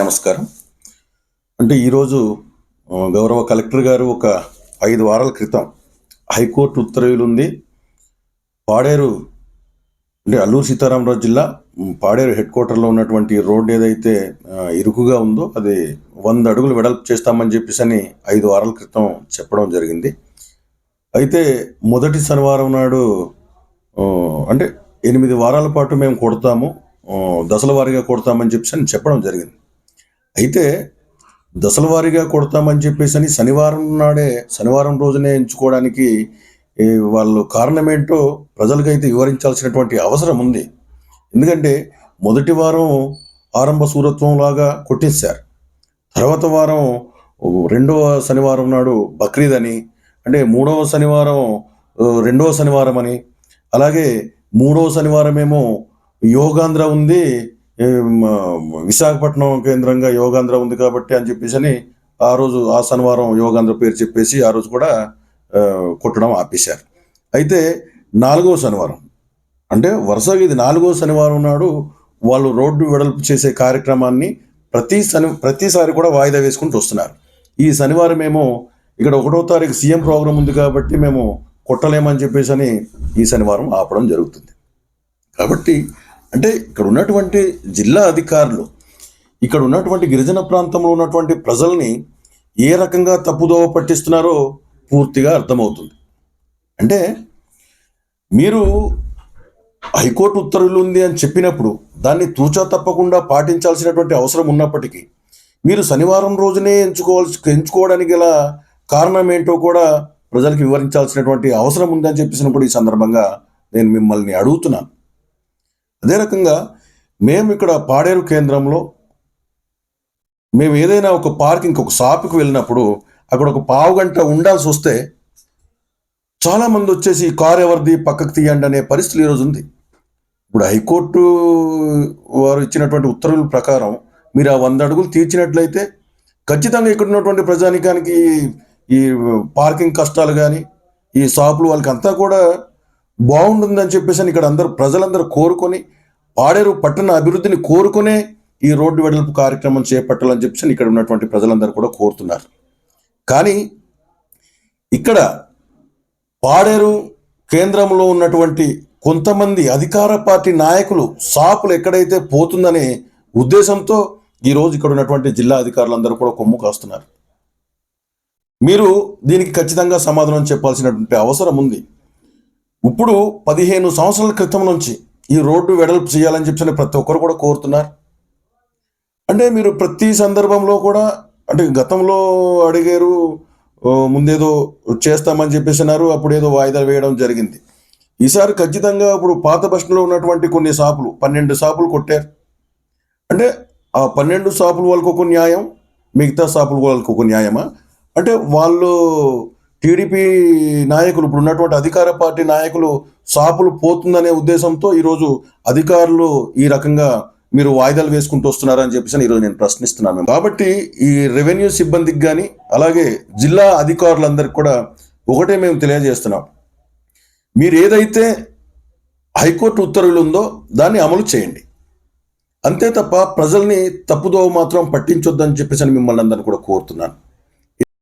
నమస్కారం. అంటే ఈరోజు గౌరవ కలెక్టర్ గారు ఒక ఐదు వారాల క్రితం హైకోర్టు ఉత్తర్వులు ఉంది పాడేరు అంటే అల్లూరు సీతారామరాజు జిల్లా పాడేరు హెడ్ క్వార్టర్లో ఉన్నటువంటి రోడ్డు ఏదైతే ఇరుకుగా ఉందో అది వంద అడుగులు వెడల్పు చేస్తామని చెప్పేసి అని ఐదు వారాల క్రితం చెప్పడం జరిగింది. అయితే మొదటి శనివారం నాడు అంటే ఎనిమిది వారాల పాటు మేము కొడతాము దశల వారీగా కొడతామని చెప్పేసి అని చెప్పడం జరిగింది. అయితే దశల వారీగా కొడతామని చెప్పేసి అని శనివారం నాడే శనివారం రోజునే ఎంచుకోవడానికి వాళ్ళు కారణం ఏంటో ప్రజలకైతే వివరించాల్సినటువంటి అవసరం ఉంది. ఎందుకంటే మొదటి వారం ఆరంభ సూరత్వం లాగా కొట్టేశారు. తర్వాత వారం రెండవ శనివారం నాడు బక్రీద్ అని అంటే మూడవ శనివారం రెండవ శనివారం అని అలాగే మూడవ శనివారం ఏమో యోగాంధ్ర ఉంది విశాఖపట్నం కేంద్రంగా యోగాంధ్ర ఉంది కాబట్టి అని చెప్పేసి అని ఆ రోజు ఆ శనివారం యోగాంధ్ర పేరు చెప్పేసి ఆ రోజు కూడా కొట్టడం ఆపేశారు. అయితే నాలుగో శనివారం అంటే వరుసగా ఇది నాలుగో శనివారం నాడు వాళ్ళు రోడ్డు వెడల్పు చేసే కార్యక్రమాన్ని ప్రతి శని ప్రతిసారి కూడా వాయిదా వేసుకుంటూ వస్తున్నారు. ఈ శనివారం ఏమో ఇక్కడ ఒకటో తారీఖు సీఎం ప్రోగ్రాం ఉంది కాబట్టి మేము కొట్టలేమని చెప్పేసి అని ఈ శనివారం ఆపడం జరుగుతుంది. కాబట్టి అంటే ఇక్కడ ఉన్నటువంటి జిల్లా అధికారులు ఇక్కడ ఉన్నటువంటి గిరిజన ప్రాంతంలో ఉన్నటువంటి ప్రజల్ని ఏ రకంగా తప్పుదోవ పట్టిస్తున్నారో పూర్తిగా అర్థమవుతుంది. అంటే మీరు హైకోర్టు ఉత్తర్వులు ఉంది అని చెప్పినప్పుడు దాన్ని తూచా తప్పకుండా పాటించాల్సినటువంటి అవసరం ఉన్నప్పటికీ మీరు శనివారం రోజునే ఎంచుకోవాల్సి ఎంచుకోవడానికి గల కారణం ఏంటో కూడా ప్రజలకు వివరించాల్సినటువంటి అవసరం ఉందని చెప్పేసినప్పుడు ఈ సందర్భంగా నేను మిమ్మల్ని అడుగుతున్నాను. అదే రకంగా మేము ఇక్కడ పాడేరు కేంద్రంలో మేము ఏదైనా ఒక పార్కింగ్ ఒక షాప్కి వెళ్ళినప్పుడు అక్కడ ఒక పావు గంట ఉండాల్సి వస్తే చాలామంది వచ్చేసి కార్ ఎవరిది పక్కకు తీయండి అనే పరిస్థితి ఈరోజు ఉంది. ఇప్పుడు హైకోర్టు వారు ఇచ్చినటువంటి ఉత్తర్వుల ప్రకారం మీరు ఆ వంద అడుగులు తీర్చినట్లయితే ఖచ్చితంగా ఇక్కడ ఉన్నటువంటి ప్రజానికానికి ఈ పార్కింగ్ కష్టాలు కానీ ఈ షాపులు వాళ్ళకి అంతా కూడా బాగుంటుందని చెప్పేసి ఇక్కడ అందరూ ప్రజలందరూ కోరుకొని పాడేరు పట్టణ అభివృద్ధిని కోరుకునే ఈ రోడ్డు వెడల్పు కార్యక్రమం చేపట్టాలని చెప్పేసి ఇక్కడ ఉన్నటువంటి ప్రజలందరూ కూడా కోరుతున్నారు. కానీ ఇక్కడ పాడేరు కేంద్రంలో ఉన్నటువంటి కొంతమంది అధికార పార్టీ నాయకులు సాపులు ఎక్కడైతే పోతుందనే ఉద్దేశంతో ఈరోజు ఇక్కడ ఉన్నటువంటి జిల్లా అధికారులందరూ కూడా కొమ్ము కాస్తున్నారు. మీరు దీనికి ఖచ్చితంగా సమాధానం చెప్పాల్సినటువంటి అవసరం ఉంది. ఇప్పుడు పదిహేను సంవత్సరాల క్రితం నుంచి ఈ రోడ్డు వెడల్పు చేయాలని చెప్పి ప్రతి ఒక్కరు కూడా కోరుతున్నారు. అంటే మీరు ప్రతి సందర్భంలో కూడా అంటే గతంలో అడిగారు ముందేదో చేస్తామని చెప్పేసినారు అప్పుడు ఏదో వాయిదా వేయడం జరిగింది. ఈసారి ఖచ్చితంగా ఇప్పుడు పాత బస్సులో ఉన్నటువంటి కొన్ని షాపులు పన్నెండు షాపులు కొట్టారు. అంటే ఆ పన్నెండు షాపుల వాళ్ళకు ఒక న్యాయం మిగతా షాపుల వాళ్ళకు ఒక న్యాయమా? అంటే వాళ్ళు టీడీపీ నాయకులు ఇప్పుడు ఉన్నటువంటి అధికార పార్టీ నాయకులు షాపులు పోతుందనే ఉద్దేశంతో ఈరోజు అధికారులు ఈ రకంగా మీరు వాయిదాలు వేసుకుంటూ వస్తున్నారని చెప్పేసి ఈరోజు నేను ప్రశ్నిస్తున్నాను. కాబట్టి ఈ రెవెన్యూ సిబ్బందికి కానీ అలాగే జిల్లా అధికారులందరికీ కూడా ఒకటే మేము తెలియజేస్తున్నాం. మీరు ఏదైతే హైకోర్టు ఉత్తర్వులు ఉందో దాన్ని అమలు చేయండి. అంతే తప్ప ప్రజల్ని తప్పుదోవ మాత్రం పట్టించొద్దని చెప్పేసి మిమ్మల్ని అందరిని కూడా కోరుతున్నాను.